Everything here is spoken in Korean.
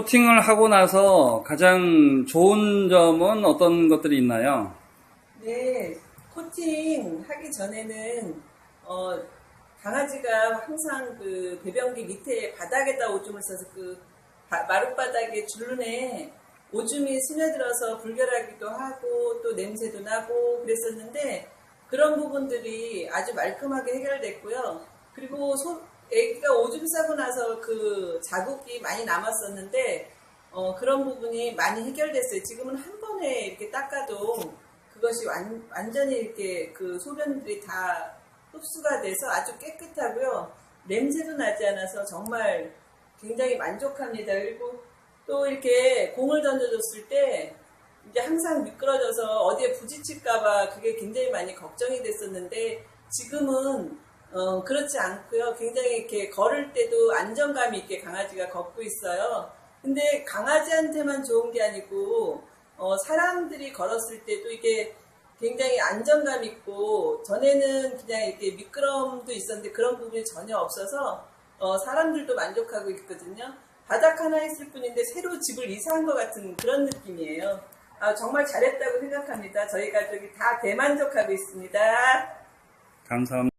코팅을 하고 나서 가장 좋은 점은 어떤 것들이 있나요? 네, 코팅 하기 전에는 어, 강아지가 항상 그 배변기 밑에 바닥에다 오줌을 싸서 그 바- 마룻바닥에 줄눈에 오줌이 스며들어서 불결하기도 하고 또 냄새도 나고 그랬었는데 그런 부분들이 아주 말끔하게 해결됐고요. 그리고 소, 애기가 오줌 싸고 나서 그 자국이 많이 남았었는데 어, 그런 부분이 많이 해결됐어요. 지금은 한 번에 이렇게 닦아도 그것이 완, 완전히 이렇게 그 소변들이 다 흡수가 돼서 아주 깨끗하고요. 냄새도 나지 않아서 정말 굉장히 만족합니다. 그리고 또 이렇게 공을 던져줬을 때 이제 항상 미끄러져서 어디에 부딪힐까봐 그게 굉장히 많이 걱정이 됐었는데 지금은 어, 그렇지 않고요. 굉장히 이렇게 걸을 때도 안정감이 있게 강아지가 걷고 있어요. 근데 강아지한테만 좋은 게 아니고 어, 사람들이 걸었을 때도 이게 굉장히 안정감 있고 전에는 그냥 이렇게 미끄럼도 있었는데 그런 부분이 전혀 없어서 어, 사람들도 만족하고 있거든요. 바닥 하나 있을 뿐인데 새로 집을 이사한 것 같은 그런 느낌이에요. 아, 정말 잘했다고 생각합니다. 저희 가족이 다 대만족하고 있습니다. 감사합니다.